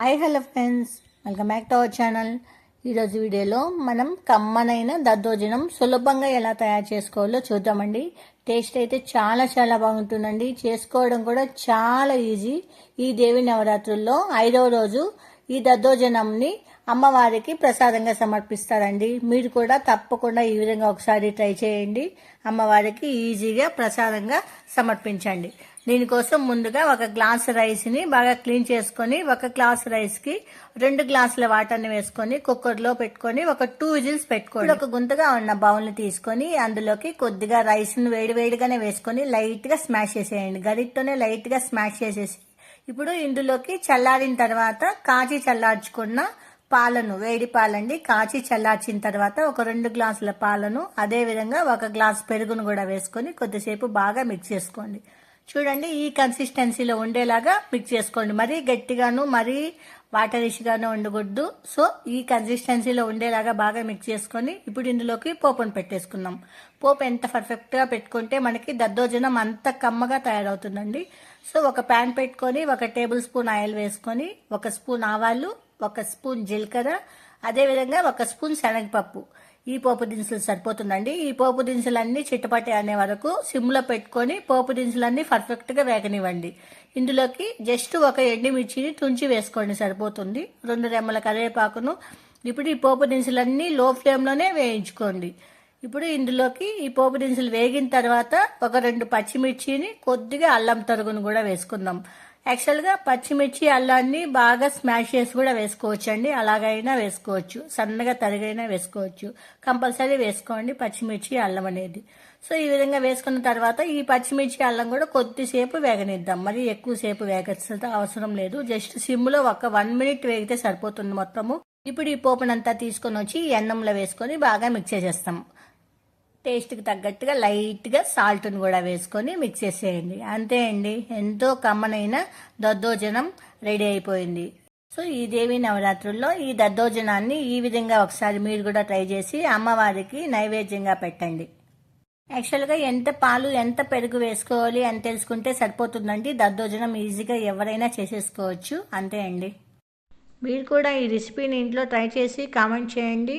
Hi hello friends welcome back to our channel ఈరోజు వీడియోలో మనం కమ్మనైన దద్దోజనం సులభంగా ఎలా తయారు చేసుకోవాలో చూద్దామండి. టేస్ట్ అయితే చాలా చాలా బాగుంటుందండి. చేసుకోవడం కూడా చాలా ఈజీ ఈ దేవి నవరాత్రుల్లో ఐదవ రోజు ఈ దద్దోజనంని అమ్మవారికి ప్రసాదంగా సమర్పిస్తారండి. మీరు కూడా తప్పకుండా ఈ విధంగా ఒకసారి ట్రై చేయండి. అమ్మవారికి ఈజీగా ప్రసాదంగా సమర్పించండి. దీనికోసం ముందుగా ఒక గ్లాస్ రైస్ని బాగా క్లీన్ చేసుకొని ఒక గ్లాస్ రైస్కి రెండు గ్లాసుల వాటర్ని వేసుకొని కుక్కర్లో పెట్టుకొని ఒక టూ విజిల్స్ పెట్టుకోండి. ఒక గుంతగా ఉన్న బౌల్ని తీసుకొని అందులోకి కొద్దిగా రైస్ని వేడివేడిగానే వేసుకొని లైట్గా స్మాష్ చేసేయండి. గరిటతోనే లైట్గా స్మాష్ చేసేసి ఇప్పుడు ఇందులోకి చల్లారిన తర్వాత కాచి చల్లార్చుకున్న పాలను వేడి పాలండి. కాచి చల్లార్చిన తర్వాత ఒక రెండు గ్లాసుల పాలను అదేవిధంగా ఒక గ్లాస్ పెరుగును కూడా వేసుకొని కొద్దిసేపు బాగా మిక్స్ చేసుకోండి. చూడండి ఈ కన్సిస్టెన్సీలో ఉండేలాగా మిక్స్ చేసుకోండి. మరీ గట్టిగాను మరీ వాటరిష్గాను ఉండకూడదు. సో ఈ కన్సిస్టెన్సీలో ఉండేలాగా బాగా మిక్స్ చేసుకొని ఇప్పుడు ఇందులోకి పోపును పెట్టేసుకుందాం. పోపు ఎంత పర్ఫెక్ట్గా పెట్టుకుంటే మనకి దద్దోజనం అంత కమ్మగా తయారవుతుందండి. సో ఒక ప్యాన్ పెట్టుకొని ఒక టేబుల్ స్పూన్ ఆయిల్ వేసుకొని ఒక స్పూన్ ఆవాలు ఒక స్పూన్ జీలకర్ర అదేవిధంగా ఒక స్పూన్ శనగపప్పు. ఈ పోపు దినుసులు సరిపోతుందండి. ఈ పోపు దినుసులన్నీ చిట్టపట్టి అనే వరకు సిమ్లో పెట్టుకొని పోపు దినుసులన్నీ పర్ఫెక్ట్గా వేగనివ్వండి. ఇందులోకి జస్ట్ ఒక ఎండుమిర్చిని తుంచి వేసుకోండి సరిపోతుంది. రెండు రెమ్మల కరివేపాకును ఇప్పుడు ఈ పోపు దినుసులన్నీ లో ఫ్లేమ్లోనే వేయించుకోండి. ఇప్పుడు ఇందులోకి ఈ పోపు దినుసులు వేగిన తర్వాత ఒక రెండు పచ్చిమిర్చిని కొద్దిగా అల్లం తరుగును కూడా వేసుకుందాం. యాక్చువల్గా పచ్చిమిర్చి అల్లాన్ని బాగా స్మాష్ చేసి కూడా వేసుకోవచ్చు అండి అలాగైనా వేసుకోవచ్చు. సన్నగా తరిగైనా వేసుకోవచ్చు. కంపల్సరీ వేసుకోండి పచ్చిమిర్చి అల్లం అనేది. సో ఈ విధంగా వేసుకున్న తర్వాత ఈ పచ్చిమిర్చి అల్లం కూడా కొద్దిసేపు వేగనిద్దాం. మరి ఎక్కువసేపు వేగచ్చ అవసరం లేదు. జస్ట్ సిమ్లో ఒక వన్ మినిట్ వేగితే సరిపోతుంది మొత్తము. ఇప్పుడు ఈ పోపునంతా తీసుకొని వచ్చి ఈ అన్నంలో వేసుకొని బాగా మిక్స్ చేసేస్తాం. టేస్ట్కి తగ్గట్టుగా లైట్గా సాల్ట్ని కూడా వేసుకొని మిక్స్ చేసేయండి. అంతే అండి. ఎంతో కమ్మనైన దద్దోజనం రెడీ అయిపోయింది. సో ఈ దేవి నవరాత్రుల్లో ఈ దద్దోజనాన్ని ఈ విధంగా ఒకసారి మీరు కూడా ట్రై చేసి అమ్మవారికి నైవేద్యంగా పెట్టండి. యాక్చువల్గా ఎంత పాలు ఎంత పెరుగు వేసుకోవాలి అని తెలుసుకుంటే సరిపోతుందండి. దద్దోజనం ఈజీగా ఎవరైనా చేసేసుకోవచ్చు. అంతే అండి. మీరు కూడా ఈ రెసిపీని ఇంట్లో ట్రై చేసి కామెంట్ చేయండి.